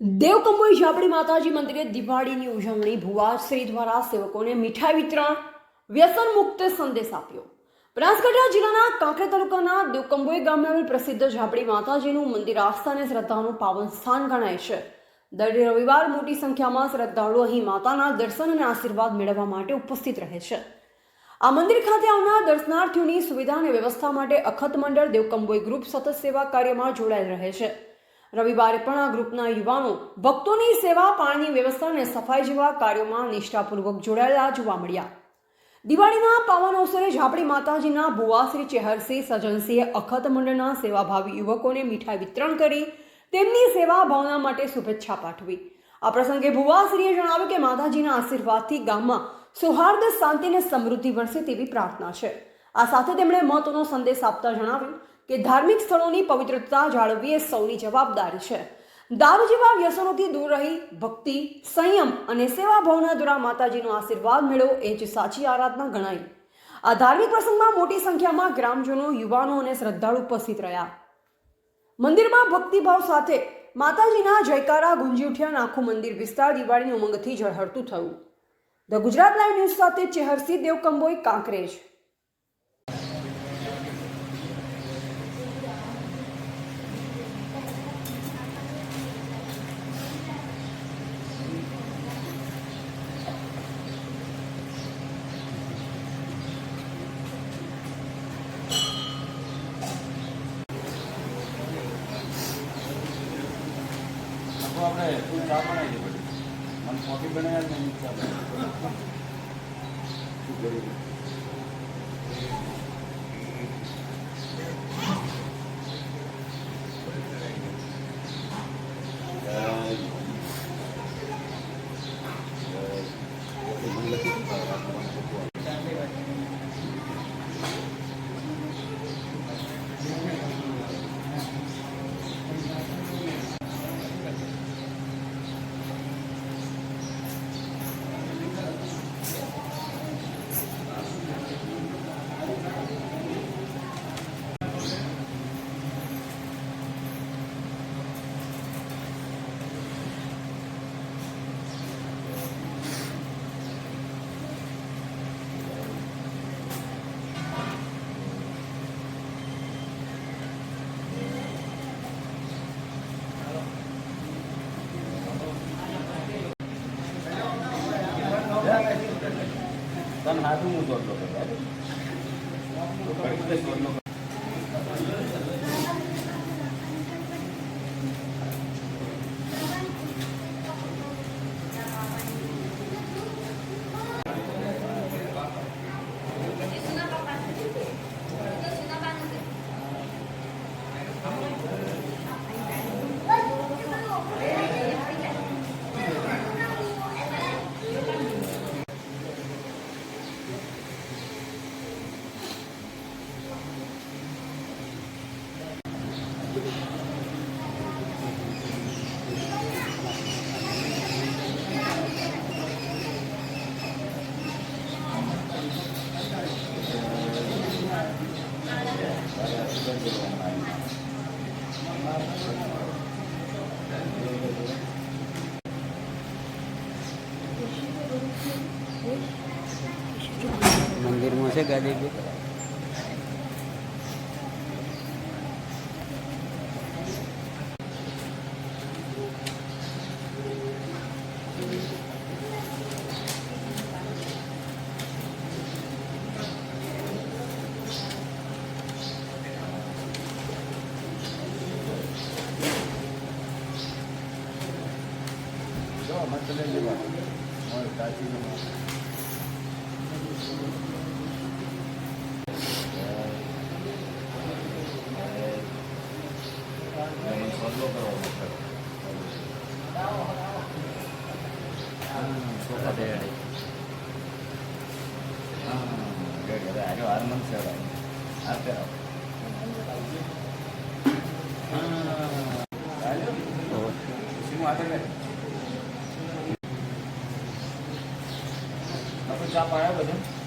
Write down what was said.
દેવકંબોઈ ઝાપડી માતાજી મંદિરે દિવાળીની ઉજવણી ભુવાશ્રી દ્વારા સેવકોને મીઠાઈ વિતરણ, વ્યસન મુક્ત સંદેશ આપ્યો. બનાસકાંઠા જિલ્લાના કાંકરે તાલુકાના દેવકંબોઈ ગામે આવેલ પ્રસિદ્ધ ઝાપડી માતાજીનું મંદિર આસ્થા અને શ્રદ્ધાનું પાવન સ્થાન ગણાય છે. દર રવિવાર મોટી સંખ્યામાં શ્રદ્ધાળુઓ અહીં માતાના દર્શન અને આશીર્વાદ મેળવવા માટે ઉપસ્થિત રહે છે. આ મંદિર ખાતે આવનાર દર્શનાર્થીઓની સુવિધા અને વ્યવસ્થા માટે અખત મંડળ દેવકંબોઈ ગ્રુપ સતત સેવા કાર્યમાં જોડાયેલ રહે છે. રવિવારે પણ આ ગ્રુપના યુવાનો ભક્તોની સેવા, પાણીની વ્યવસ્થા અને સફાઈ જેવા કાર્યોમાં નિષ્ઠાપૂર્વક જોડાયેલા જોવા મળ્યા. દિવાળીના પાવન અવસરે ઝાપડી માતાજીના ભુવાશ્રી ચેહરસિંહ સજનસિંહે અખત મંડળના સેવાભાવી યુવકોને મીઠાઈ વિતરણ કરી તેમની સેવા ભાવના માટે શુભેચ્છા પાઠવી. આ પ્રસંગે ભુવાશ્રીએ જણાવ્યું કે માતાજીના આશીર્વાદથી ગામમાં સૌહાર્દ, શાંતિ અને સમૃદ્ધિ વરસે તેવી પ્રાર્થના છે. આ સાથે તેમણે મહત્વનો સંદેશ આપતા જણાવ્યું કે ધાર્મિક સ્થળોની પવિત્રતા જાળવવી એ સૌની જવાબદારી છે. દારૂ જેવા વ્યસનોથી દૂર રહી, ભક્તિ, સંયમ અને સેવા ભાવના દ્વારા માતાજીનો આશીર્વાદ મેળવો એ જ સાચી આરાધના ગણાય. આ ધાર્મિક પ્રસંગમાં મોટી સંખ્યામાં ગ્રામજનો, યુવાનો અને શ્રદ્ધાળુ ઉપસ્થિત રહ્યા. મંદિરમાં ભક્તિભાવ સાથે માતાજીના જયકારા ગુંજી ઉઠ્યા આખું મંદિર વિસ્તાર દિવાળીની ઉમંગથી ઝળહળતું થયું. ધ ગુજરાત લાઈવ ન્યૂઝ સાથે ચેહરસિંહ દેવકંબોઈ કાંકરેજ. આપણે તું ચા બનાવી દે મને કોફી બનાવ્યા ને ચા બનાવી. શું હાથું હું દોડલો કરતો મંદિરમાં છે ગાડી Gracias. આપણે ચા પાયા બધું?